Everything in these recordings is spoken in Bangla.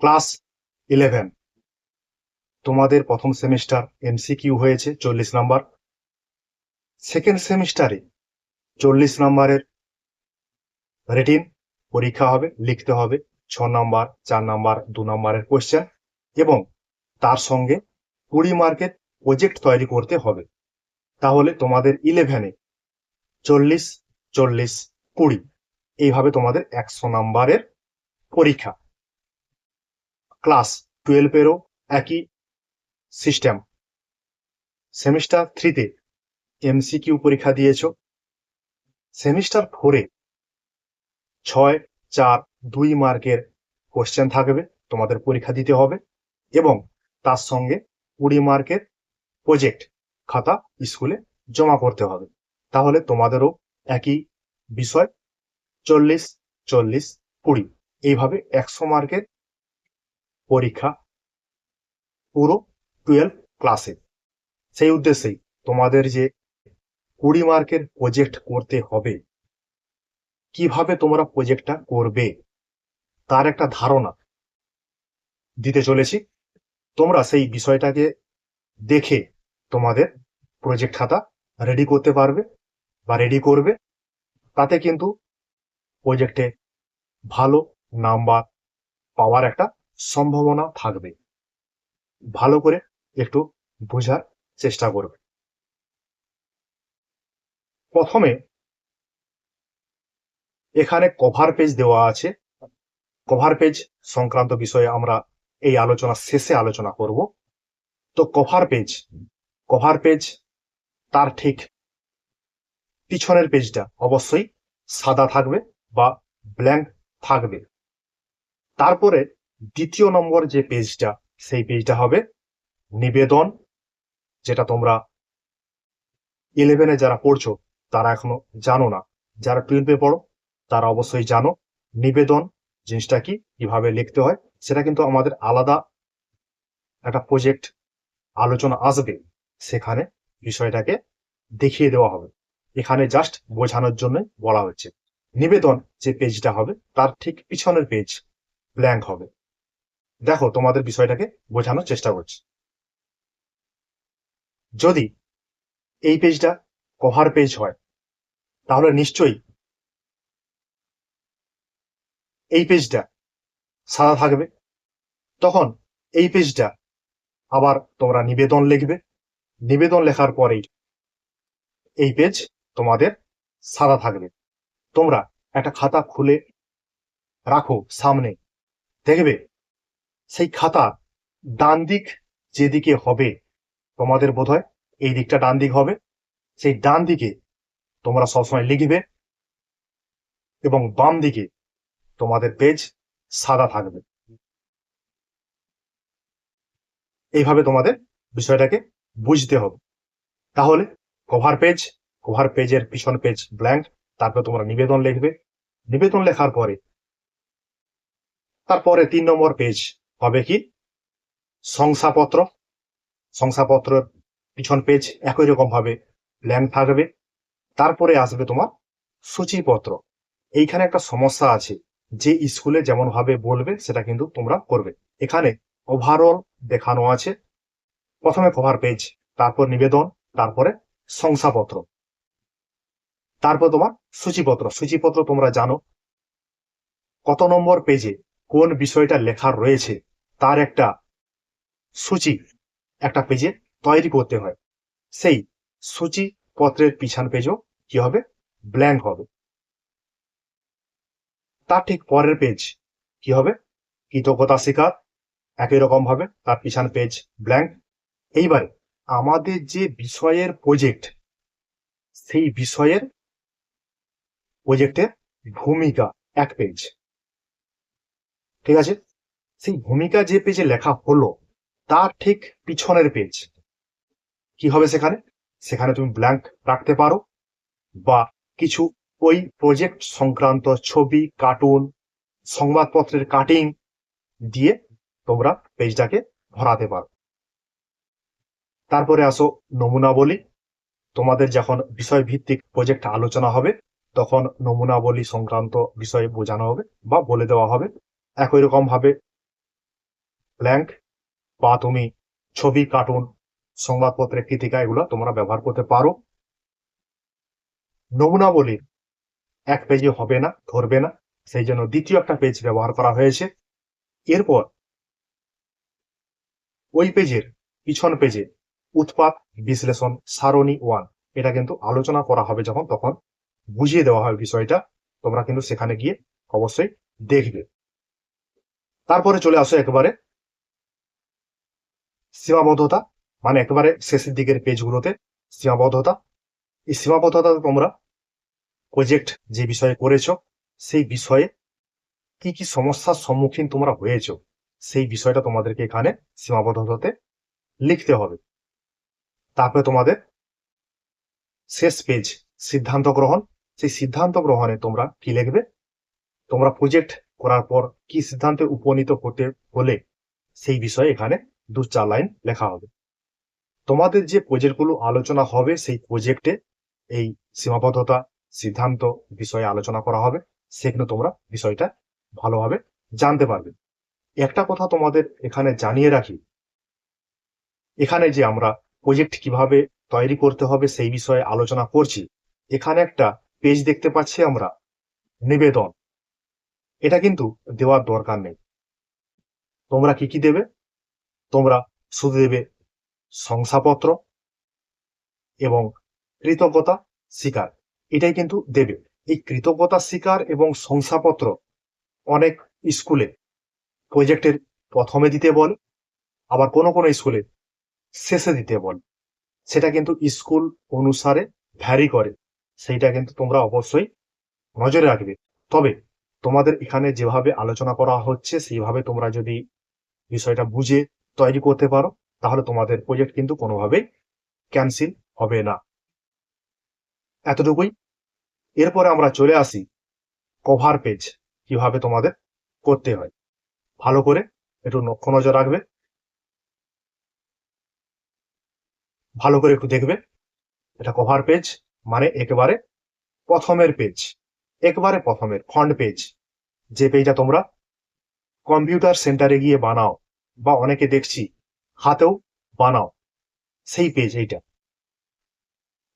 Class eleven. তোমাদের প্রথম সেমিস্টার এমসিকিউ হয়েছে, চল্লিশ নাম্বার। সেকেন্ড সেমিস্টারে চল্লিশ নাম্বারের রিটিন পরীক্ষা হবে, লিখতে হবে, ছ নাম্বার, চার নাম্বার, দু নাম্বারের কোয়েশ্চেন এবং তার সঙ্গে কুড়ি মার্কের প্রজেক্ট তৈরি করতে হবে। তাহলে তোমাদের ইলেভেনে চল্লিশ চল্লিশ, কুড়ি, এইভাবে তোমাদের একশো নাম্বারের পরীক্ষা। ক্লাস টুয়েলভেরও একই সিস্টেম সেমিস্টার থ্রিতে এমসিকিউ পরীক্ষা দিয়েছ। সেমিস্টার ফোরে ছয়, চার, দুই মার্কের কোশ্চেন থাকবে, তোমাদের পরীক্ষা দিতে হবে এবং তার সঙ্গে কুড়ি মার্কের প্রজেক্ট খাতা স্কুলে জমা করতে হবে। তাহলে তোমাদেরও একই বিষয়, চল্লিশ চল্লিশ, কুড়ি। এইভাবে একশো মার্কের পরীক্ষা পুরো টুয়েলভ ক্লাসে সেই উদ্দেশ্যেই তোমাদের যে কুড়ি মার্কের প্রজেক্ট করতে হবে, কীভাবে তোমরা প্রজেক্টটা করবে, তার একটা ধারণা দিতে চলেছি। তোমরা সেই বিষয়টাকে দেখে তোমাদের প্রজেক্ট খাতা রেডি করতে পারবে বা রেডি করবে। তাতে কিন্তু প্রজেক্টে ভালো নাম্বার পাওয়ার একটা সম্ভাবনা থাকবে। ভালো করে একটু বোঝার চেষ্টা করবে। প্রথমে এখানে কভার পেজ দেওয়া আছে। কভার পেজ সংক্রান্ত বিষয়ে আমরা এই আলোচনা শেষে আলোচনা করব। তো কভার পেজ কভার পেজ তার ঠিক পিছনের পেজটা অবশ্যই সাদা থাকবে বা ব্ল্যাঙ্ক থাকবে। তারপরে দ্বিতীয় নম্বর যে পেজটা, সেই পেজটা হবে নিবেদন, যেটা তোমরা ইলেভেনে যারা পড়ছো, তারা এখনও জানো না। যারা টুয়েলভে পড়ো, তারা অবশ্যই জানো। নিবেদন জিনিসটা কি, কীভাবে লিখতে হয়, সেটা কিন্তু আমাদের আলাদা একটা প্রজেক্ট আলোচনা আসবে। সেখানে বিষয়টাকে দেখিয়ে দেওয়া হবে। এখানে জাস্ট বোঝানোর জন্য বলা হচ্ছে। নিবেদন যে পেজটা হবে, তার ঠিক পিছনের পেজ ব্ল্যাঙ্ক হবে। দেখো, তোমাদের বিষয়টাকে বোঝানোর চেষ্টা করছি। যদি এই পেজটা কভার পেজ হয়, তাহলে নিশ্চয়ই এই পেজটা সাদা থাকবে। তখন এই পেজটা আবার তোমরা নিবেদন লিখবে। নিবেদন লেখার পরেই এই পেজ তোমাদের সাদা থাকবে। তোমরা একটা খাতা খুলে রাখো সামনে। দেখবে সেই খাতা ডান দিক যেদিকে হবে, তোমাদের বোধ হয় এই দিকটা ডান দিক হবে, সেই ডান দিকে তোমরা সবসময় লিখবে এবং বাম দিকে তোমাদের পেজ সাদা থাকবে। এইভাবে তোমাদের বিষয়টাকে বুঝতে হবে। তাহলে কভার পেজ কভার পেজের পিছন পেজ ব্ল্যাঙ্ক তারপরে তোমরা নিবেদন লিখবে। নিবেদন লেখার পরে, তারপরে তিন নম্বর পেজ হবে কি? শংসাপত্র। শংসাপত্রের পিছন পেজ একই রকম ভাবে ব্ল্যাঙ্ক থাকবে। তারপরে আসবে তোমার সূচিপত্র। এইখানে একটা সমস্যা আছে। যে স্কুলে যেমন ভাবে বলবে, সেটা কিন্তু তোমরা করবে। এখানে ওভারঅল দেখানো আছে। প্রথমে কভার পেজ তারপর নিবেদন, তারপরে শংসাপত্র। তারপর তোমার সূচিপত্র। সূচিপত্র তোমরা জানো। কত নম্বর পেজে কোন বিষয়টা লেখা রয়েছে? তার একটা সূচি, একটা পেজে তৈরি করতে হয়। সেই সূচি পত্রের পিছন পেজও কি হবে? ব্ল্যাঙ্ক হবে। তার ঠিক পরের পেজ কি হবে? কৃতজ্ঞতা স্বীকার, একই রকম ভাবে তার পিছন পেজ ব্ল্যাঙ্ক এইবারে আমাদের যে বিষয়ের প্রজেক্ট সেই বিষয়ের প্রজেক্টের ভূমিকা এক পেজ। ঠিক আছে? সেই ভূমিকা যে পেজে লেখা হলো, তার ঠিক পিছনের পেজ। কি হবে সেখানে? সেখানে তুমি ব্ল্যাঙ্ক রাখতে পারো বা কিছু ওই প্রজেক্ট সংক্রান্ত ছবি কার্টুন সংবাদপত্রের কাটিং দিয়ে তোমরা পেজটাকে ভরাতে পারো। তারপরে আসো নমুনাবলী তোমাদের যখন বিষয় ভিত্তিক প্রজেক্ট আলোচনা হবে, তখন নমুনাবলী সংক্রান্ত বিষয়ে বোঝানো হবে বা বলে দেওয়া হবে। একই রকম ভাবে ব্ল্যাঙ্ক বা তুমি ছবি কার্টুন সংবাদপত্রের কৃতিকা এগুলো তোমরা ব্যবহার করতে পারো। নমুনাবলীর এক পেজে হবে না, ধরবে না, সেই জন্য দ্বিতীয় একটা পেজ ব্যবহার করা হয়েছে। এরপর ওই পেজের পিছন পেজে উৎপাদ বিশ্লেষণ, সারণী ওয়ান এটা কিন্তু আলোচনা করা হবে যখন, তখন বুঝিয়ে দেওয়া হবে বিষয়টা, তোমরা কিন্তু সেখানে গিয়ে অবশ্যই দেখবে। তারপরে চলে আসো একেবারে সীমাবদ্ধতা মানে একেবারে শেষের দিকের পেজগুলোতে সীমাবদ্ধতা। এই সীমাবদ্ধতা তোমরা প্রজেক্ট যে বিষয়ে করেছ, সেই বিষয়ে কি কি সমস্যার সম্মুখীন তোমরা হয়েছো, সেই বিষয়টা তোমাদেরকে এখানে সীমাবদ্ধতাতে লিখতে হবে। তারপরে তোমাদের শেষ পেজ সিদ্ধান্ত গ্রহণ। সেই সিদ্ধান্ত গ্রহণে তোমরা কি লিখবে? তোমরা প্রজেক্ট করার পর কি সিদ্ধান্তে উপনীত হতে হলে সেই বিষয়ে এখানে দু চার লাইন লেখা হবে। তোমাদের যে প্রজেক্টগুলো আলোচনা হবে, সেই প্রজেক্টে এই সীমাবদ্ধতা সিদ্ধান্ত বিষয়ে আলোচনা করা হবে। সেখানে তোমরা বিষয়টা ভালোভাবে জানতে পারবে। একটা কথা তোমাদের এখানে জানিয়ে রাখি। এখানে যে আমরা প্রজেক্ট কীভাবে তৈরি করতে হবে, সেই বিষয়ে আলোচনা করছি। এখানে একটা পেজ দেখতে পাচ্ছি আমরা, নিবেদন। এটা কিন্তু দেওয়ার দরকার নেই। তোমরা কি কি দেবে? তোমরা শুধু দেবে শংসাপত্র এবং কৃতজ্ঞতা স্বীকার। এটাই কিন্তু দেবে। এই কৃতজ্ঞতা স্বীকার এবং শংসাপত্র অনেক স্কুলে প্রজেক্টের প্রথমে দিতে বল, আবার কোনো কোনো স্কুলে শেষে দিতে বল। সেটা কিন্তু স্কুল অনুসারে ভ্যারি করে। সেইটা কিন্তু তোমরা অবশ্যই নজরে রাখবে। তবে তোমাদের এখানে যেভাবে আলোচনা করা হচ্ছে, সেইভাবে তোমরা যদি বিষয়টা বুঝে তৈরি করতে পারো, তাহলে তোমাদের প্রজেক্ট কিন্তু কোনোভাবেই ক্যান্সেল হবে না। এতটুকুই। এরপরে আমরা চলে আসি কভার পেজ কীভাবে তোমাদের করতে হয়। ভালো করে একটু লক্ষ্য নজর রাখবে। ভালো করে একটু দেখবে। এটা কভার পেজ মানে একেবারে প্রথমের পেজ একবারে প্রথমের ফ্রন্ট পেজ যে পেজটা তোমরা কম্পিউটার সেন্টারে গিয়ে বানাও। বা অনেকে দেখছি, হাতেও বানাও। সেই পেজ এইটা।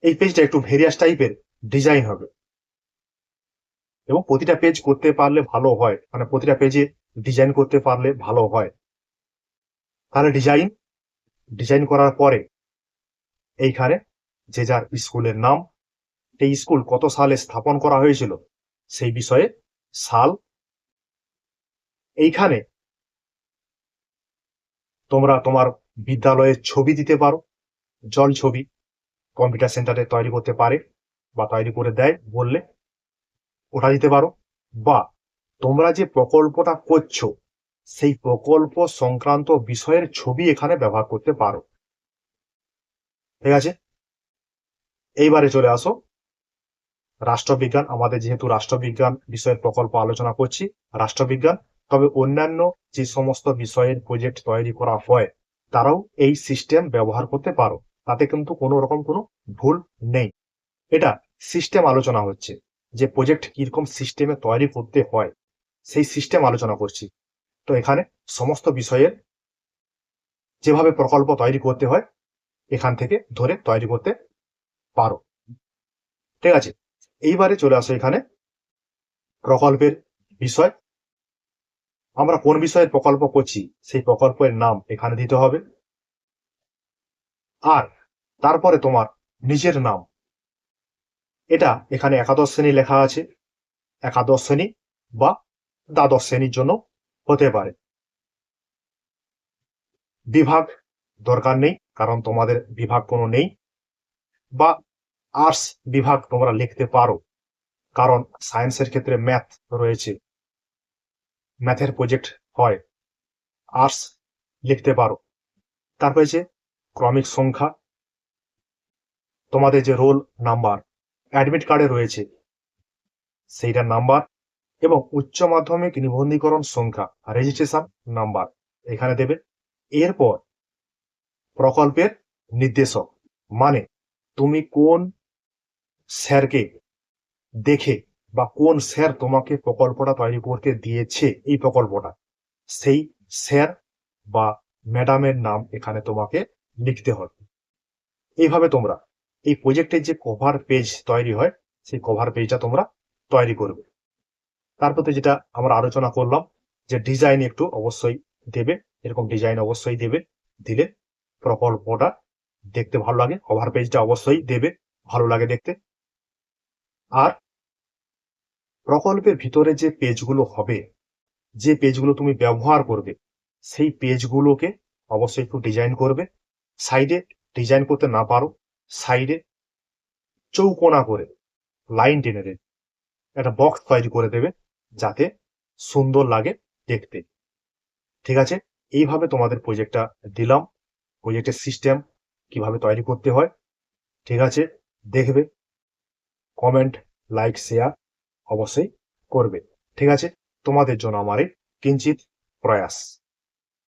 এই পেজটা একটু ভেরিয়াস টাইপের ডিজাইন হবে। এবং প্রতিটা পেজ করতে পারলে ভালো হয়। মানে প্রতিটা পেজে ডিজাইন করতে পারলে ভালো হয়। তাহলে ডিজাইন ডিজাইন করার পরে এইখানে যে যার স্কুলের নাম এই স্কুল কত সালে স্থাপন করা হয়েছিল, সেই বিষয়ে সাল। এইখানে তোমরা তোমার বিদ্যালয়ের ছবি দিতে পারো, জল ছবি কম্পিউটার সেন্টারে তৈরি করতে পারে বা তৈরি করে দেয় বললে ওটা দিতে পারো। বা তোমরা যে প্রকল্পটা করছ, সেই প্রকল্প সংক্রান্ত বিষয়ের ছবি এখানে ব্যবহার করতে পারো। ঠিক আছে? এইবারে চলে আসো। রাষ্ট্রবিজ্ঞান, আমাদের যেহেতু রাষ্ট্রবিজ্ঞান বিষয়ের প্রকল্প আলোচনা করছি, রাষ্ট্রবিজ্ঞান তবে অন্যান্য যে সমস্ত বিষয়ের প্রজেক্ট তৈরি করা হয়, তারাও এই সিস্টেম ব্যবহার করতে পারো। তাতে কিন্তু কোনো রকম কোনো ভুল নেই। এটা সিস্টেম আলোচনা হচ্ছে, যে প্রজেক্ট কীরকম সিস্টেমে তৈরি করতে হয়, সেই সিস্টেম আলোচনা করছি। তো এখানে সমস্ত বিষয়ের যেভাবে প্রকল্প তৈরি করতে হয়, এখান থেকে ধরে তৈরি করতে পারো। ঠিক আছে? এইবারে চলে আসো এখানে প্রকল্পের বিষয়। আমরা কোন বিষয়ে প্রকল্প করছি, সেই প্রকল্পের নাম এখানে দিতে হবে। আর তারপরে তোমার নিজের নাম। এটা এখানে একাদশ শ্রেণি লেখা আছে। একাদশ শ্রেণি বা দ্বাদশ শ্রেণির জন্য হতে পারে। বিভাগ দরকার নেই, কারণ তোমাদের বিভাগ কোনো নেই। বা আর্টস বিভাগ তোমরা লিখতে পারো, কারণ সায়েন্সের ক্ষেত্রে ম্যাথ রয়েছে। ম্যাথের প্রজেক্ট হয়। আর্টস লিখতে পারো। তারপরে যে ক্রমিক সংখ্যা, তোমাদের যে রোল নাম্বার অ্যাডমিট কার্ডে রয়েছে, সেইটার নাম্বার এবং উচ্চ মাধ্যমিক নিবন্ধীকরণ সংখ্যা রেজিস্ট্রেশন নাম্বার এখানে দেবে। এরপর প্রকল্পের নির্দেশক মানে তুমি কোন স্যারকে দেখে বা কোন স্যার তোমাকে প্রকল্পটা তৈরি করতে দিয়েছে এই প্রকল্পটা? সেই স্যার বা ম্যাডামের নাম এখানে তোমাকে লিখতে হবে। এইভাবে তোমরা এই প্রজেক্টের যে কভার পেজ তৈরি হয়, সেই কভার পেজটা তোমরা তৈরি করবে। তারপরে যেটা আমরা আলোচনা করলাম, যে ডিজাইন একটু অবশ্যই দেবে, এরকম ডিজাইন অবশ্যই দেবে, দিলে প্রকল্পটা দেখতে ভালো লাগে কভার পেজটা অবশ্যই দেবে, ভালো লাগে দেখতে। আর প্রকল্পের ভিতরে যে পেজগুলো হবে, যে পেজগুলো তুমি ব্যবহার করবে, সেই পেজগুলোকে অবশ্যই একটু ডিজাইন করবে, সাইডে ডিজাইন করতে না পারো, সাইডে চৌকোনা করে লাইন টেনে দেবে, একটা বক্স তৈরি করে দেবে যাতে সুন্দর লাগে দেখতে। ঠিক আছে? এইভাবে তোমাদের প্রজেক্টটা দিলাম প্রজেক্টের সিস্টেম কীভাবে তৈরি করতে হয়। ঠিক আছে? দেখবে কমেন্ট লাইক শেয়ার অবশ্যই করবে। ঠিক আছে? তোমাদের জন্য আমার কিঞ্চিত প্রয়াস।